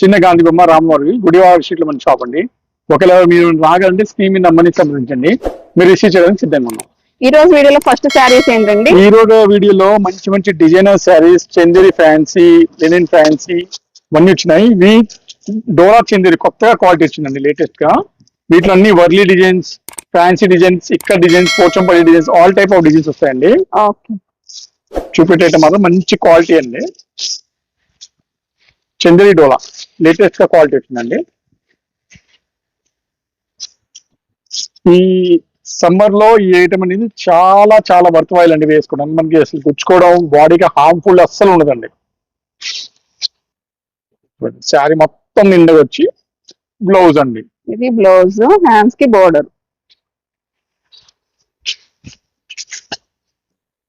చిన్న గాంధీ బొమ్మ రామవారి గుడివాడ స్ట్రీట్లో మన షాప్ అండి. ఒకవేళ మీరు రాగాలంటే స్క్రీన్ మీద నెంబర్ని సంప్రదించండి. మీరు రిసీవ్ చేయడానికి సిద్ధంగా ఉన్నాం. ఈ రోజు వీడియోలో ఫస్ట్ శారీస్ ఏంటండి? ఈ రోజు వీడియోలో మంచి మంచి designer saris Chanderi fancy linen fancy ఇవన్నీ వచ్చినాయి. ఇవి డోరా చందేరి కొత్తగా క్వాలిటీ వచ్చిందండి లేటెస్ట్గా. వీటిలో అన్ని వర్లీ డిజైన్స్ ఫ్యాన్సీ డిజైన్స్ ఇక్కడ designs Pochampally designs all type of designs వస్తాయండి. చూపెట్టేట మాత్రం మంచి క్వాలిటీ అండి. చందేరి డోలా. లేటెస్ట్గా క్వాలిటీ వచ్చిందండి. ఈ సమ్మర్లో ఈ ఐటమ్ అనేది చాలా చాలా వర్త్ అండి వేసుకోవడం. మనకి అసలు గుచ్చుకోవడం బాడీకి హార్మ్ఫుల్ అస్సలు ఉండదండి. శారీ మొత్తం నిండుగా వచ్చి బ్లౌజ్ అండి. ఇది బ్లౌజ్ హ్యాండ్స్కి బోర్డర్.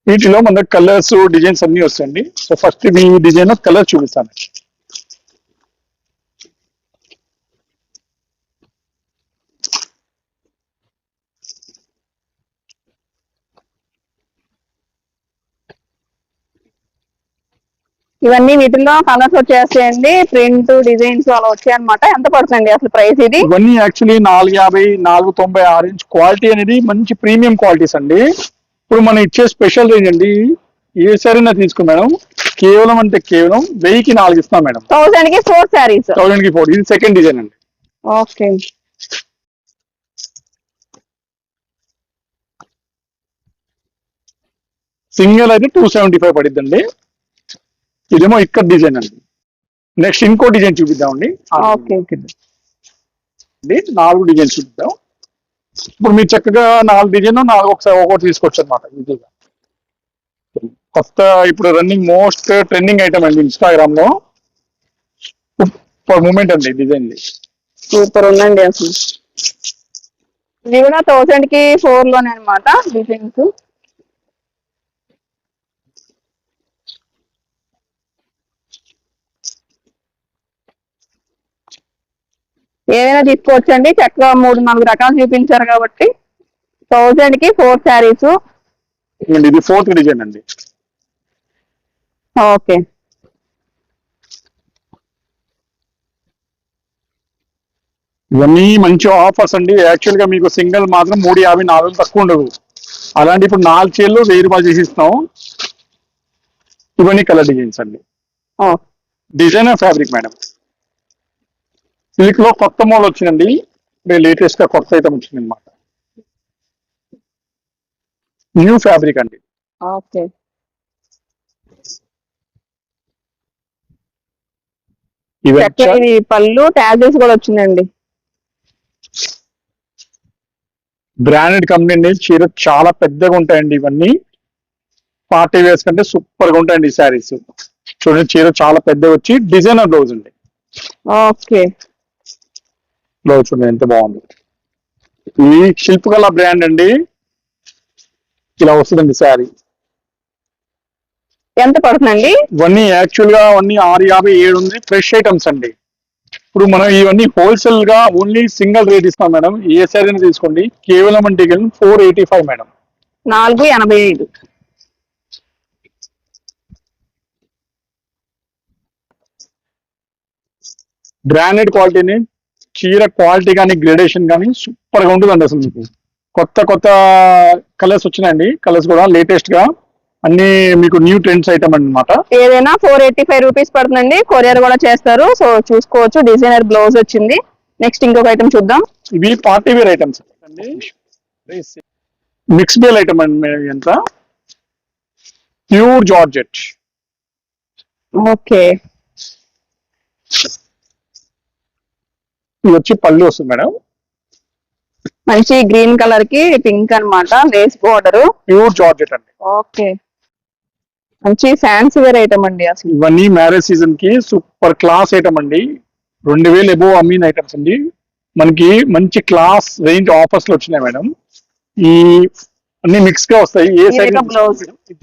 వీటిలో మన కలర్స్ డిజైన్స్ అన్ని వస్తాయండి. సో ఫస్ట్ మీ డిజైన్ కలర్ చూపిస్తాను. ఇవన్నీ వీటిల్లో కలర్స్ వచ్చేస్తాయండి. ప్రింట్ డిజైన్స్ అలా వచ్చాయి అనమాట ఎంత పడుతుంది అసలు ప్రైస్ ఇది? ఇవన్నీ యాక్చువల్లీ నాలుగు యాభై నాలుగు తొంభై ఆరు ఇంచ్ క్వాలిటీ అనేది మంచి ప్రీమియం క్వాలిటీస్ అండి. ఇప్పుడు మనం ఇచ్చే స్పెషల్ రేంజ్ అండి. ఏ సరైనా తీసుకో మేడం. కేవలం అంటే కేవలం వెయ్యికి నాలుగు ఇస్తాం మేడం. థౌసండ్కి ఫోర్ శారీస్ థౌసండ్కి ఫోర్ ఇది సెకండ్ డిజైన్ అండి. ఓకే సింగిల్ అయితే టూ సెవెంటీ ఫైవ్ పడిద్దండి. ఇదేమో ఇక్కడ డిజైన్ అండి. నెక్స్ట్ ఇంకో డిజైన్ చూపిద్దామండి. నాలుగు డిజైన్ చూపిద్దాం. ఇప్పుడు మీరు చక్కగా నాలుగు డిజైన్ నాలుగు ఒకసారి ఒకటి తీసుకోవచ్చు అనమాట ఈజీగా కొత్త ఇప్పుడు రన్నింగ్ మోస్ట్ ట్రెండింగ్ ఐటమ్ అండి ఇన్స్టాగ్రామ్లో. మూమెంట్ అండి డిజైన్ సూపర్ ఉందండి అసలు. ఇది కూడా థౌసండ్కి ఫోర్లోనే అనమాట డిజైన్స్ ఏదైనా తీసుకోవచ్చండి. చక్కగా మూడు నాలుగు రకాలు చూపించారు కాబట్టి థౌసండ్కి ఫోర్ శారీస్ ఇది ఫోర్త్ డిజైన్ అండి. ఓకే. ఇవన్నీ మంచి ఆఫర్స్ అండి. యాక్చువల్గా మీకు సింగిల్ మాత్రం మూడు యాభై నాలుగు తక్కువ ఉండదు. అలాంటి ఇప్పుడు నాలుగు చీరలు వెయ్యి రూపాయలు చేసి ఇస్తాం ఇవన్నీ కలర్ డిజైన్స్ అండి. ఓ. డిజైనర్ ఫ్యాబ్రిక్ మేడం సిల్క్లో కొత్త మోడల్ వచ్చిందండి. లేటెస్ట్గా కొత్త ఐటమ్ వచ్చింది అనమాట న్యూ ఫ్యాబ్రిక్ అండి. ఓకే. ఇది పళ్ళు ట్యాజెస్ కూడా వచ్చిందండి బ్రాండెడ్ కంపెనీ అండి. చీర చాలా పెద్దగా ఉంటాయండి ఇవన్నీ. పార్టీ వేర్స్ కంటే సూపర్గా ఉంటాయండి ఈ శారీస్. చూడండి చీర చాలా పెద్దగా వచ్చి డిజైనర్ బ్లౌజ్ అండి. ఓకే. బ్లౌజ్ చూడండి ఎంత బాగుంది. ఈ శిల్పకళ బ్రాండ్ అండి. ఇలా వస్తుందండి శారీ. ఎంత పడుతుందండి? ఇవన్నీ యాక్చువల్గా అన్ని ఆరు యాభై ఏడు ఉంది. ఫ్రెష్ ఐటమ్స్ అండి. ఇప్పుడు మనం ఇవన్నీ హోల్సేల్గా ఓన్లీ సింగిల్ రేట్ ఇస్తాం మేడం. ఏ శారీ తీసుకోండి. కేవలం అంటే ఫోర్ ఎయిటీ ఫైవ్ మేడం. నాలుగు ఎనభై ఐదు. బ్రాండెడ్ క్వాలిటీని చీర క్వాలిటీ కానీ గ్రేడేషన్ కానీ సూపర్గా ఉంటుందండి అసలు మీకు. కొత్త కొత్త కలర్స్ వచ్చినాయండి. కలర్స్ కూడా లేటెస్ట్గా అన్ని మీకు న్యూ ట్రెండ్స్ ఐటమ్ అన్నమాట. ఏదైనా ఫోర్ ఎయిటీ ఫైవ్ రూపీస్ పడుతుందండి. కొరియర్ కూడా చేస్తారు. సో చూసుకోవచ్చు. డిజైనర్ బ్లౌజ్ వచ్చింది. నెక్స్ట్ ఇంకొక ఐటమ్ చూద్దాం. ఇవి పార్టీ వేర్ ఐటమ్స్ మిక్స్ బేల్ ఐటమ్ అండి ఎంత? ప్యూర్ జార్జెట్ ఓకే ఇది వచ్చి పళ్ళు వస్తుంది మేడం. మంచి గ్రీన్ కలర్కి పింక్ అన్నమాట లేస్ బోర్డర్. ప్యూర్ జార్జెట్ అండి. ఓకే. మంచి ఫ్యాన్సీ వేర్ ఐటమ్ అండి అసలు. ఇవన్నీ మ్యారేజ్ సీజన్కి సూపర్ క్లాస్ ఐటమ్ అండి. రెండు వేలు ఎబో అమ్మీన్ ఐటమ్స్ అండి. మనకి మంచి క్లాస్ రేంజ్ ఆఫర్స్లో వచ్చినాయి మేడం. ఈ అన్ని మిక్స్గా వస్తాయి. ఏ సైజ్.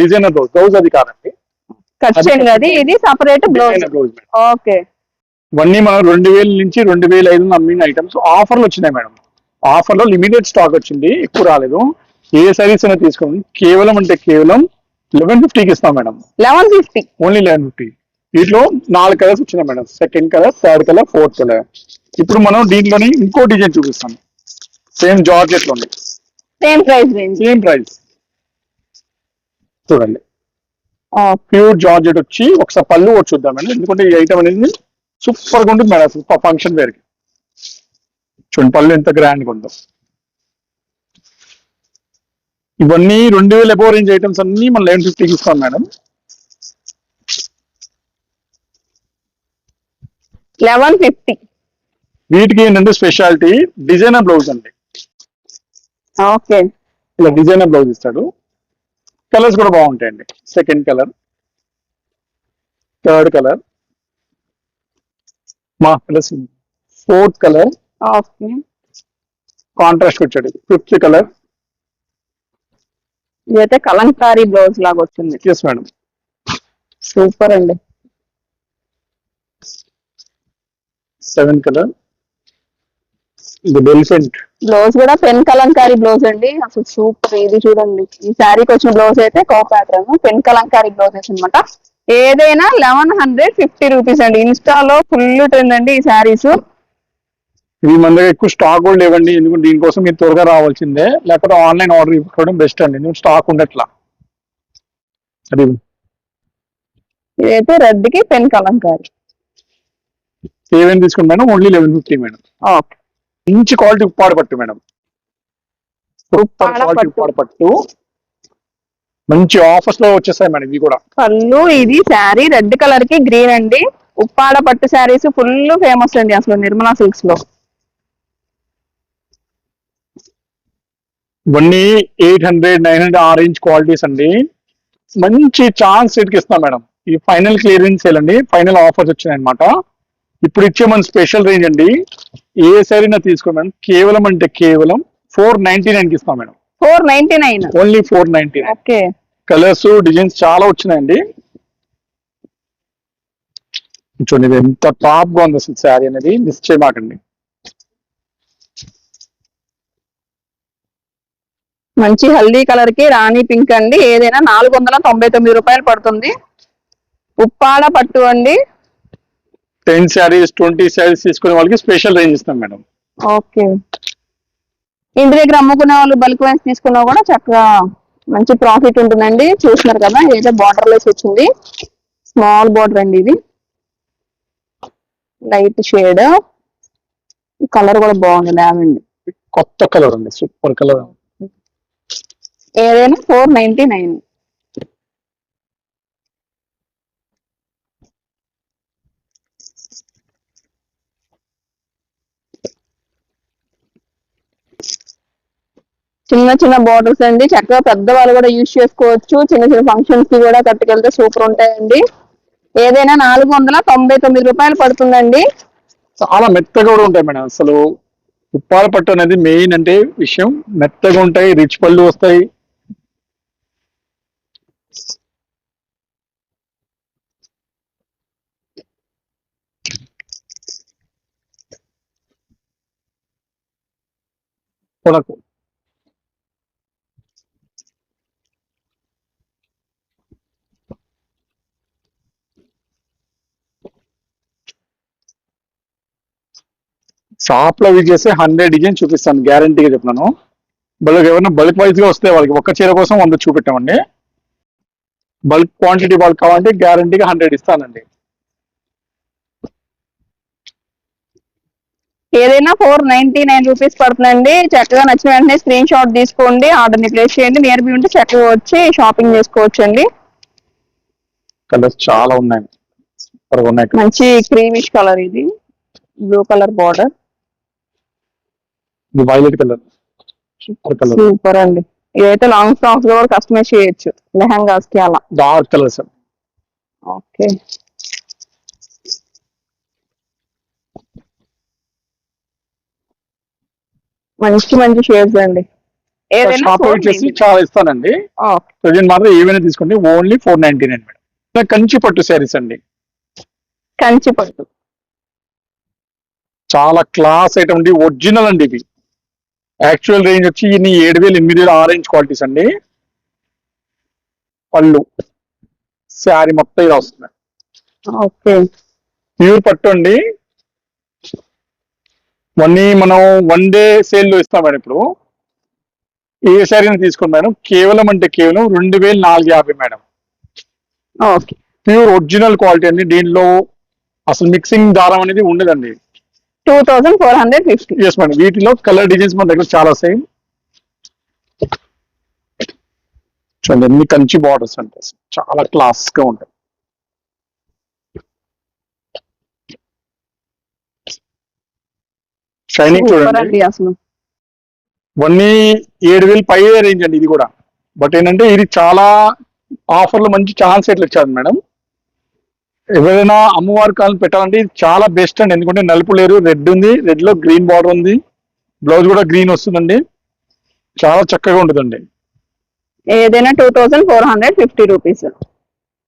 Designer blouse. బ్లౌజ్ అది కాదండి. కట్ అది చేయండి అది. ఇది సపరేట్ బ్లౌజ్. ఓకే. ఇవన్నీ మనం రెండు వేల నుంచి రెండు వేల ఐదు వందల అమ్మిన ఐటమ్స్ ఆఫర్లు వచ్చినాయి మేడం. ఆఫర్లో లిమిటెడ్ స్టాక్ వచ్చింది ఎక్కువ రాలేదు. ఏ సైరీస్ అయినా తీసుకోండి. కేవలం అంటే కేవలం లెవెన్ ఫిఫ్టీకి ఇస్తాం madam. Eleven fifty only eleven fifty వీటిలో నాలుగు కలర్స్ వచ్చినాయి madam. Second colour third colour fourth colour ఇప్పుడు మనం దీంట్లోని ఇంకో డిజైన్ చూపిస్తాం. సేమ్ జార్జెట్లోనే సేమ్ ప్రైస్ సేమ్ ప్రైస్ చూడండి. ప్యూర్ జార్జెట్ వచ్చి ఒకసారి పళ్ళు కూడా చూద్దాం మేడం. ఎందుకంటే ఈ ఐటమ్ అనేది సూపర్గా ఉంటుంది మేడం. అసలు ఫంక్షన్ వేర్. కి చూడండి పళ్ళు ఎంత గ్రాండ్గా ఉందో. ఇవన్నీ రెండు వేల ఎబో రేంజ్ ఐటమ్స్ అన్ని మనం లెవెన్ ఫిఫ్టీకి ఇస్తాం మేడం. లెవెన్ ఫిఫ్టీ వీటికి ఏంటంటే స్పెషాలిటీ డిజైనర్ బ్లౌజ్ అండి. ఓకే. ఇలా డిజైనర్ బ్లౌజ్ ఇస్తాడు. కలర్స్ కూడా బాగుంటాయండి. సెకండ్ కలర్ థర్డ్ కలర్ మా colours fourth colour okay contrast వచ్చాడు ఫిఫ్త్ కలర్ ఇదైతే కలంకారీ బ్లౌజ్ లాగా వచ్చింది. ఎస్ మేడం సూపర్ అండి. సెవెన్ కలర్ ఇది బెల్ఫెంట్ బ్లౌజ్ కూడా పెన్ కలంకారీ బ్లౌజ్ అండి. అసలు సూపర్ ఇది చూడండి. ఈ శారీకి వచ్చిన బ్లౌజ్ అయితే co pattern pen Kalamkari blouses అన్నమాట ఏదైనా లెవెన్ హండ్రెడ్ ఫిఫ్టీ రూపీస్ అండి. ఇన్స్టాలో ఫుల్ ట్రెండ్ అండి ఈ శారీస్ ఇవి మన దగ్గర ఎక్కువ స్టాక్ కూడా లేవండి. ఎందుకంటే దీనికోసం మీరు త్వరగా రావాల్సిందే. లేకపోతే ఆన్లైన్ ఆర్డర్ ఇవ్వడం బెస్ట్ అండి. ఎందుకంటే స్టాక్ ఉండట్లా. అది. ఇదైతే రెడ్కి పెన్ కలంకారీ. ఏమేమి తీసుకుంది madam? Only eleven fifty madam. మంచి క్వాలిటీ ఉప్పాడ పట్టు మేడం. సూపర్ ఉప్పాడ క్వాలిటీ పట్టు. ఉప్పాడ పట్టు మంచి ఆఫర్స్లో వచ్చేసాయి మేడం ఇవి కూడా. పళ్ళు ఇది శారీ రెడ్ కలర్కి గ్రీన్ అండి. ఉప్పాడ పట్టు శారీస్ ఫుల్ ఫేమస్ అండి అసలు నిర్మలా సిల్క్స్లో. ఇవన్నీ ఎయిట్ హండ్రెడ్ నైన్ హండ్రెడ్ ఆ రేంజ్ క్వాలిటీస్ అండి. మంచి ఛాన్స్కి ఇస్తాం మేడం. ఈ ఫైనల్ క్లియరెన్స్ సేల్ అండి ఫైనల్ ఆఫర్స్ వచ్చినాయి అనమాట ఇప్పుడు ఇచ్చే మన స్పెషల్ రేంజ్ అండి. ఏ సరైనా తీసుకో మేడం. కేవలం అంటే కేవలం ఫోర్ నైన్టీ నైన్కి ఇస్తాం madam. Four ninety nine. Only four ninety nine. Okay. Colours designs చాలా వచ్చినాయండి. చూడండి ఇది ఎంత టాప్గా ఉంది అసలు శారీ అనేది. మిస్ చేయమాకండి. మంచి హల్దీ కలర్కి రాణి పింక్ అండి. ఏదైనా నాలుగు వందల తొంభై తొమ్మిది రూపాయలు పడుతుంది. ఉప్పాడ పట్టు అండి. టెన్ శారీస్ ట్వంటీ శారీస్ తీసుకునే వాళ్ళకి స్పెషల్ రేంజ్ ఇస్తాం మేడం. ఓకే. ఇంటి దగ్గర అమ్ముకునే వాళ్ళు బల్క్ వైన్స్ తీసుకున్నా కూడా చక్కగా మంచి ప్రాఫిట్ ఉంటుందండి. చూస్తున్నారు కదా ఏదో బార్డర్ లెస్ వచ్చింది. స్మాల్ బార్డర్ అండి ఇది. లైట్ షేడ్ కలర్ కూడా బాగుంది లావెండ్ కొత్త కలర్ అండి సూపర్ కలర్ ఏదైనా ఫోర్ నైన్టీ నైన్ చిన్న చిన్న బాటిల్స్ అండి. చక్కగా పెద్దవాళ్ళు కూడా యూజ్ చేసుకోవచ్చు. చిన్న చిన్న ఫంక్షన్స్కి కూడా కట్టుకెళ్తే సూపర్ ఉంటాయండి. ఏదైనా నాలుగు వందల తొంభై తొమ్మిది రూపాయలు పడుతుందండి. చాలా మెత్తగా కూడా ఉంటాయి మేడం. అసలు ఉప్పాల పట్టు అనేది మెయిన్ అంటే విషయం. మెత్తగా ఉంటాయి రిచ్ పళ్ళు వస్తాయి. కొనకు షాప్లో అవి చేస్తే హండ్రెడ్ డిజైన్ చూపిస్తాను గ్యారంటీగా చెప్తున్నాను. బల్క్ ఎవరైనా బల్క్ వైజ్గా వస్తే వాళ్ళకి ఒక్క చీర కోసం వంద చూపెట్టామండి. బల్క్ క్వాంటిటీ వాళ్ళకి కావాలంటే గ్యారంటీగా హండ్రెడ్ ఇస్తానండి. ఏదైనా ఫోర్ నైన్టీ నైన్ రూపీస్ పడుతుందండి. చక్కగా నచ్చిన వెంటనే స్క్రీన్ షాట్ తీసుకోండి. ఆర్డర్ని ప్లేస్ చేయండి. నియర్ బి ఉంటే చక్కగా వచ్చి షాపింగ్ చేసుకోవచ్చు అండి కలర్స్ చాలా ఉన్నాయి. మంచి క్రీమిష్ కలర్ ఇది. బ్లూ కలర్ బార్డర్ ఇది వైలెట్ కలర్ సూపర్ అండి. ఇదైతే లాంగ్ ఫ్రాక్స్ కూడా కస్టమైజ్ చేయొచ్చు. లెహంగాస్కి అలా. డార్క్ కలర్ సార్ ఓకే మంచి మంచి షేడ్స్ అండి. షాప్ వచ్చేసి. చాలా ఇస్తానండి. ప్రజెంట్ మాత్రం ఏమైనా తీసుకోండి. Only four ninety nine madam. Kanchi పట్టు శారీస్ అండి. కంచి పట్టు. చాలా క్లాస్ ఐటమ్ అండి. ఒరిజినల్ అండి ఇవి. యాక్చువల్ రేంజ్ వచ్చి ఇన్ని ఏడు వేలు ఎనిమిది వేలు ఆరెంజ్ క్వాలిటీస్ అండి. పళ్ళు. శారీ మొత్తం ఇలా వస్తుంది. ఓకే. ప్యూర్ పట్టు అండి. వన్నీ మనం వన్ డే సేల్లో ఇస్తాం మేడం ఇప్పుడు. ఏ శారీని తీసుకోండి మేడం. కేవలం అంటే కేవలం రెండు వేలు నాలుగు యాభై madam. Okay. Pure original quality అండి. దీనిలో అసలు మిక్సింగ్ దారం అనేది ఉండదండి. Two thousand four hundred fifty yes madam వీటిలో కలర్ డిజైన్స్ మన దగ్గర చాలా సేమ్ చూడండి ఎన్ని కంచి బార్డర్స్ అంటే చాలా క్లాస్గా ఉంటాయి షైనింగ్ చూడండి. అసలు. ఇవన్నీ ఏడు వేలు పై రేంజ్ అండి ఇది కూడా. బట్ ఏంటంటే ఇది చాలా ఆఫర్లు మంచి ఛాన్స్ ఎట్లా ఇచ్చారు మేడం. ఎవరైనా అమ్మవారి కాలం పెట్టాలంటే ఇది చాలా బెస్ట్ అండి. ఎందుకంటే నలుపు లేరు రెడ్ ఉంది రెడ్లో గ్రీన్ బార్డర్ ఉంది. బ్లౌజ్ కూడా గ్రీన్ వస్తుందండి. చాలా చక్కగా ఉంటుందండి. ఏదైనా two thousand four hundred fifty rupees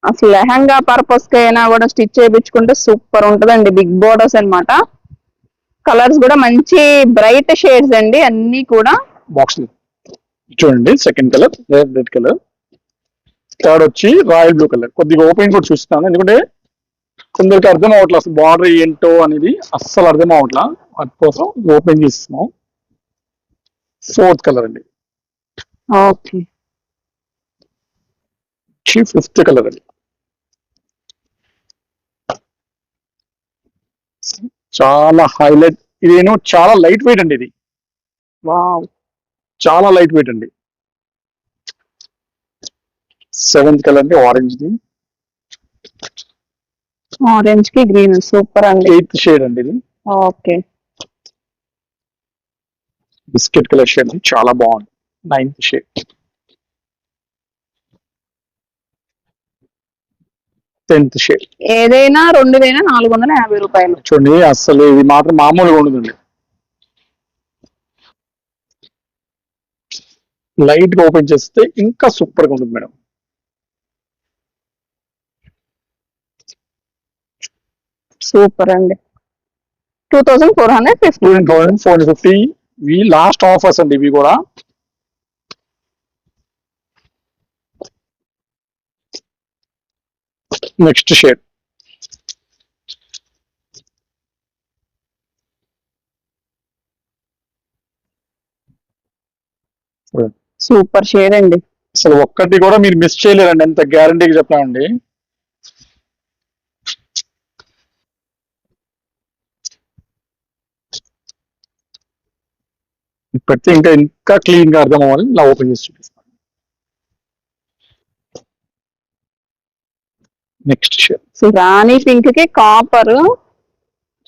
అసలు లెహంగా పర్పస్కి అయినా కూడా స్టిచ్ చేయించుకుంటే సూపర్ ఉంటదండి. బిగ్ బోర్డర్స్ అన్నమాట. కలర్స్ కూడా మంచి బ్రైట్ షేడ్స్ అండి. అన్ని కూడా బాక్స్ చూడండి second colour red colour third వచ్చి రాయల్ బ్లూ కలర్ కొద్దిగా ఓపెన్ కూడా చూస్తున్నాను. ఎందుకంటే కొందరికి అర్థం అవట్లేదు అసలు బార్డర్ ఏంటో అనేది అస్సలు అర్థం అవట్లా వాటి కోసం ఓపెన్ చేస్తున్నాం. ఫోర్త్ కలర్ అండి. ఓకే ఫిఫ్త్ కలర్ అండి. చాలా హైలైట్ ఇదేనో చాలా లైట్ వెయిట్ అండి ఇది. చాలా లైట్ వెయిట్ అండి. సెవెంత్ కలర్ అండి ఆరెంజ్ ది. ఆరెంజ్కి గ్రీన్. సూపర్ అండి. ఎయిత్ షేడ్ అండి ఇది. ఓకే. బిస్కెట్ కలర్ షేడ్ చాలా బాగుంది. Ninth shade. Tenth shade. ఏదైనా రెండు వేల నాలుగు వందల యాభై రూపాయలు. చూడండి అసలు ఇది మాత్రం మామూలుగా ఉండదండి. లైట్గా ఓపెన్ చేస్తే ఇంకా సూపర్గా ఉంటుంది మేడం. సూపర్ అండి. Two thousand four hundred fifty two thousand four fifty ఇవి లాస్ట్ ఆఫర్స్ అండి ఇవి కూడా. నెక్స్ట్ షేడ్ సూపర్ షేడ్ అండి. అసలు ఒక్కటి కూడా మీరు మిస్ చేయలేరండి. ఎంత గ్యారంటీగా చెప్పామండి. పెడితే ఇంకా ఇంకా క్లీన్గా అర్థం అవ్వాలి ఇలా ఓపెన్ చేసి చూపిస్తాను. నెక్స్ట్ షేడ్ సో రాణి పింక్కి కాపర్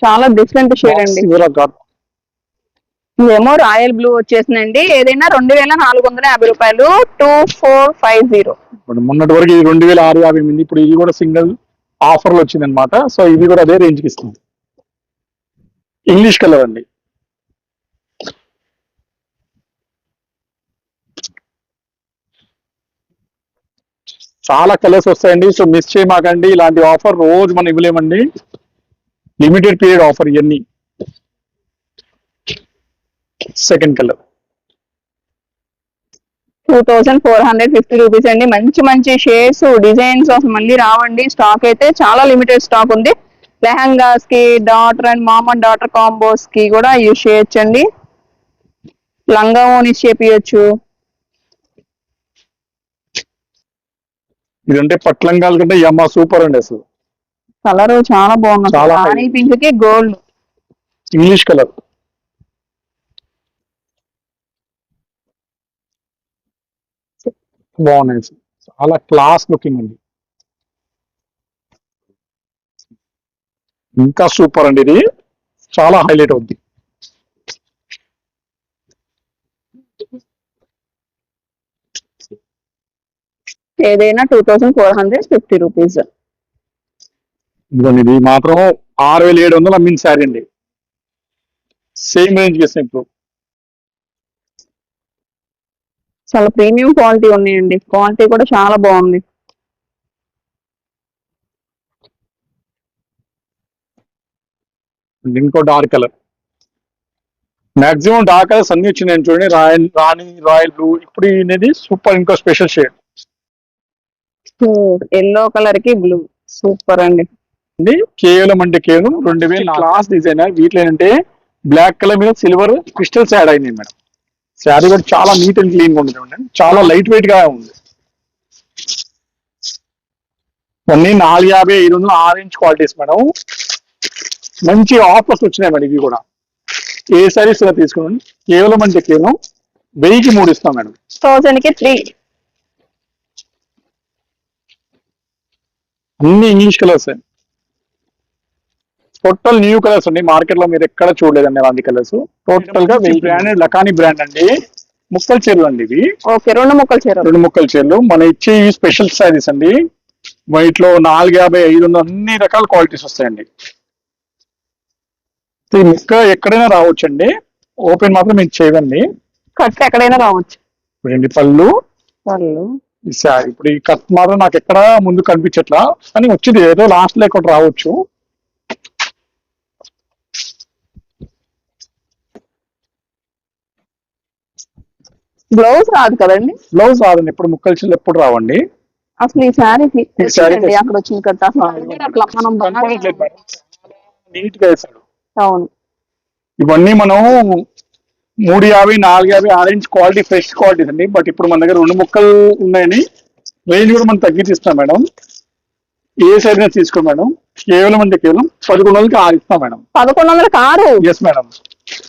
చాలా డిఫరెంట్ షేడ్ అండి. ఇదేమో రాయల్ బ్లూ వచ్చేసిందండి. ఏదైనా రెండు వేల నాలుగు వందల యాభై రూపాయలు టూ ఫోర్ ఫైవ్ జీరో మొన్నటి వరకు ఇది రెండు వేల ఆరు యాభై ఎనిమిది ఇప్పుడు ఇది కూడా సింగిల్ ఆఫర్లు వచ్చింది అనమాట సో ఇది కూడా అదే రేంజ్కి ఇస్తుంది. ఇంగ్లీష్ కలర్ అండి. చాలా కలర్స్ వస్తాయండి. సో మిస్ చేయమాకండి. ఇలాంటి ఆఫర్ రోజు మనం ఇవ్వలేమండి. లిమిటెడ్ పీరియడ్ ఆఫర్ ఇవన్నీ second colour two thousand four hundred fifty rupees అండి. మంచి మంచి షేడ్స్ డిజైన్స్ ఆఫ్ మళ్ళీ రావండి. స్టాక్ అయితే చాలా లిమిటెడ్ స్టాక్ ఉంది. లెహంగాస్కి daughter and mom and daughter కాంబోస్కి కూడా యూజ్ చేయొచ్చండి లంగా ఓనిస్ చేపియచ్చు ఇదంటే పట్లంగాల కంటే యమ్మ సూపర్ అండి అసలు. కలర్ చాలా బాగుంది. చాలా రాణి పింక్కి గోల్డ్. English colour. బాగున్నాయి. చాలా క్లాస్ లుకింగ్ అండి. ఇంకా సూపర్ అండి ఇది. చాలా హైలైట్ అవుద్ది. ఏదైనా two thousand four hundred fifty rupees ఇది మాత్రం ఆరు వేల ఏడు వందలు అమ్మిన శారీ అండి. సేమ్ రేంజ్ చేస్తాం ఇప్పుడు. చాలా ప్రీమియం క్వాలిటీ ఉన్నాయండి. క్వాలిటీ కూడా చాలా బాగుంది. ఇంకో dark colour maximum dark colours అన్ని వచ్చినాయి చూడండి. రాయల్ రాణి రాయల్ బ్లూ ఇప్పుడు అనేది సూపర్ ఇంకో స్పెషల్ షేడ్ ఎల్లో కలర్కి బ్లూ. సూపర్ అండి. కేవలం అంటే కేవలం రెండు వేల క్లాస్ డిజైనర్ వీటిలో ఏంటంటే బ్లాక్ కలర్ మీద సిల్వర్ క్రిస్టల్స్ యాడ్ అయినాయి మేడం. శారీ కూడా చాలా నీట్ అండ్ క్లీన్గా ఉంది చాలా లైట్ వెయిట్గా ఉంది. అన్ని నాలుగు యాభై ఐదు వందలు ఆరెంజ్ క్వాలిటీస్ మేడం. మంచి ఆఫర్స్ వచ్చినాయి మేడం ఇవి కూడా. ఏ సారీస్ తీసుకోండి. కేవలం అంటే కేవలం వెయ్యికి మూడు ఇస్తాం మేడం. థౌసండ్కి త్రీ. అన్ని English colours total new colours అండి మార్కెట్లో మీరు ఎక్కడ చూడలేదండి అలాంటి కలర్స్ టోటల్గా బ్రాండెడ్ లకానీ బ్రాండ్ అండి. ముక్కల చీరలు అండి ఇవి. ఓకే రెండు ముక్కలు చీర రెండు ముక్కల చీరలు. మన ఇచ్చే స్పెషల్ సారీస్ అండి. వీటిలో నాలుగు యాభై ఐదు వందలు అన్ని రకాల క్వాలిటీస్ వస్తాయండి. ఈ ముక్క ఎక్కడైనా రావచ్చండి. ఓపెన్ మాత్రం మీరు చేయదండి కట్ ఎక్కడైనా రావచ్చు. ఇప్పుడు పళ్ళు. శారీ ఇప్పుడు ఈ కట్ మాత్రం నాకు ఎక్కడ ముందు కనిపించట్లా కానీ వచ్చింది ఏదో లాస్ట్లో ఇక్కడ రావచ్చు. బ్లౌజ్ రాదు కదండి? బ్లౌజ్ రాదండి ఇప్పుడు ముక్కల చీరలు ఎప్పుడు రావండి. అసలు ఈ శారీ అక్కడ వచ్చింది కదా మనం నీట్గా వేశాడు. అవును. ఇవన్నీ మనం మూడు యాభై నాలుగు యాభై ఆరెంజ్ క్వాలిటీ ఫ్రెష్ క్వాలిటీస్ అండి బట్ ఇప్పుడు మన దగ్గర రెండు ముక్కలు ఉన్నాయని రేంజ్ కూడా మనం తగ్గించి ఇస్తాం మేడం. ఏ సైజ్ తీసుకో మేడం. కేవలం అంటే కేవలం పదకొండు వందలకి ఆరు ఇస్తాం మేడం. పదకొండు వందల కారు ఎస్ మేడం.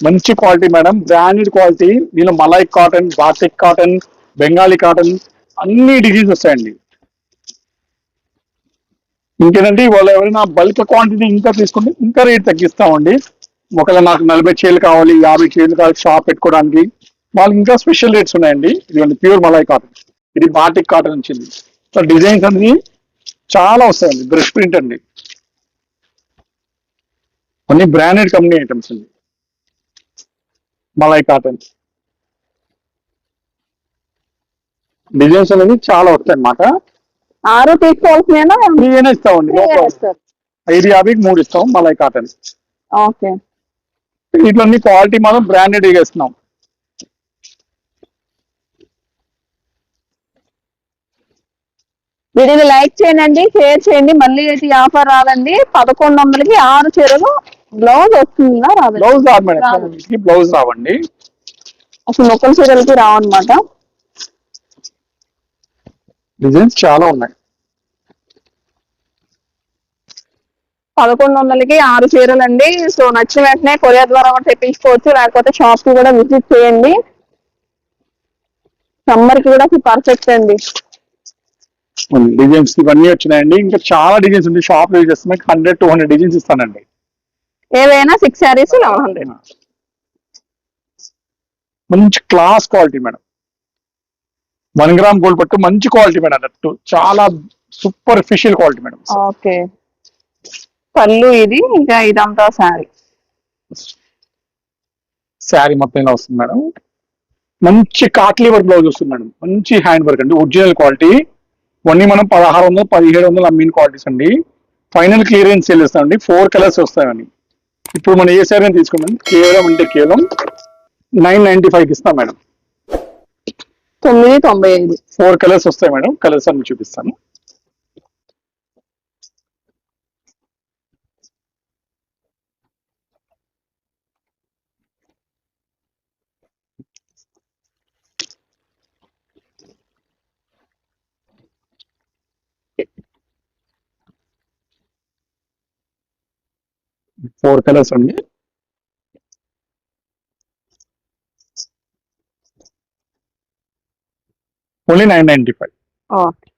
మంచి క్వాలిటీ మేడం. Branded quality. దీనిలో Malai cotton batik cotton Bengali cotton అన్ని డిజైన్స్ వస్తాయండి. ఇంకేనండి వాళ్ళు ఎవరైనా బల్క్ క్వాంటిటీ ఇంకా తీసుకుంటే ఇంకా రేట్ తగ్గిస్తామండి. ఒకవేళ నాకు నలభై చీరలు కావాలి యాభై చీరలు కావాలి షాప్ పెట్టుకోవడానికి వాళ్ళకి ఇంకా స్పెషల్ రేట్స్ ఉన్నాయండి. ఇది ప్యూర్ మలై కాటన్ ఇది బాటిక్ కాటన్ వచ్చింది సో డిజైన్స్ అన్ని చాలా వస్తాయండి బ్రష్ ప్రింట్ అండి. అన్ని బ్రాండెడ్ కంపెనీ ఐటమ్స్ అండి. మలై కాటన్ డిజైన్స్ అనేది చాలా వస్తాయి అన్నమాట. ఆరు తీసుకోవాల్సిన ఇస్తామండి. ఐదు యాభైకి మూడు ఇస్తాం మలై కాటన్ ఓకే. వీటిలో క్వాలిటీ మాత్రం బ్రాండెడ్గా ఇస్తున్నాం వీడిని లైక్ చేయండి షేర్ చేయండి. మళ్ళీ అయితే ఆఫర్ రాదండి. పదకొండు వందలకి ఆరు చీరలు బ్లౌజ్ వస్తుందా రాదండి? బ్లౌజ్ రాదు మేడం. రాదు. బ్లౌజ్ రావండి. అసలు మొక్కల చీరలకి రావన్నమాట. డిజైన్స్ చాలా ఉన్నాయి. పదకొండు వందలకి ఆరు చీరలు అండి సో నచ్చిన వెంటనే కొరియర్ ద్వారా తెప్పించుకోవచ్చు. లేకపోతే షాప్కి కూడా విజిట్ చేయండి. సమ్మర్కి కూడా పర్ఫెక్ట్ అండి. డిజైన్స్ ఇవన్నీ వచ్చినాయండి. ఇంకా చాలా డిజైన్స్ ఉంది. షాప్లో చేస్తున్నాయి హండ్రెడ్ టూ హండ్రెడ్ డిజైన్స్ ఇస్తానండి. ఏవైనా సిక్స్ శారీస్ లెవెన్ హండ్రెడ్ మంచి class quality madam. One gram gold పట్టు మంచి క్వాలిటీ మేడం. అన్నట్టు చాలా సూపర్ ఫిషియల్ క్వాలిటీ మేడం. ఓకే పళ్ళు ఇది ఇంకా ఇదంతా శారీ. శారీ మొత్తం ఇలా వస్తుంది మేడం. మంచి కాట్లీ వర్క్ బ్లౌజ్ వస్తుంది మేడం. మంచి హ్యాండ్ వర్క్ అండి. Original quality. ఇవన్నీ మనం పదహారు వందలు పదిహేడు వందలు అమ్మిన క్వాలిటీస్ అండి. ఫైనల్ క్లియరెన్స్ సేల్ ఇస్తామండి ఫోర్ కలర్స్ వస్తాయండి. ఇప్పుడు మనం ఏ శారీ తీసుకున్నాం కేవలం అంటే కేవలం నైన్ నైన్టీ ఫైవ్కి ఇస్తాం మేడం. తొమ్మిది తొంభై ఐదు. ఫోర్ కలర్స్ వస్తాయి మేడం. కలర్స్ అన్ని చూపిస్తాను. ఫోర్ కలర్స్ అండి only nine ninety five okay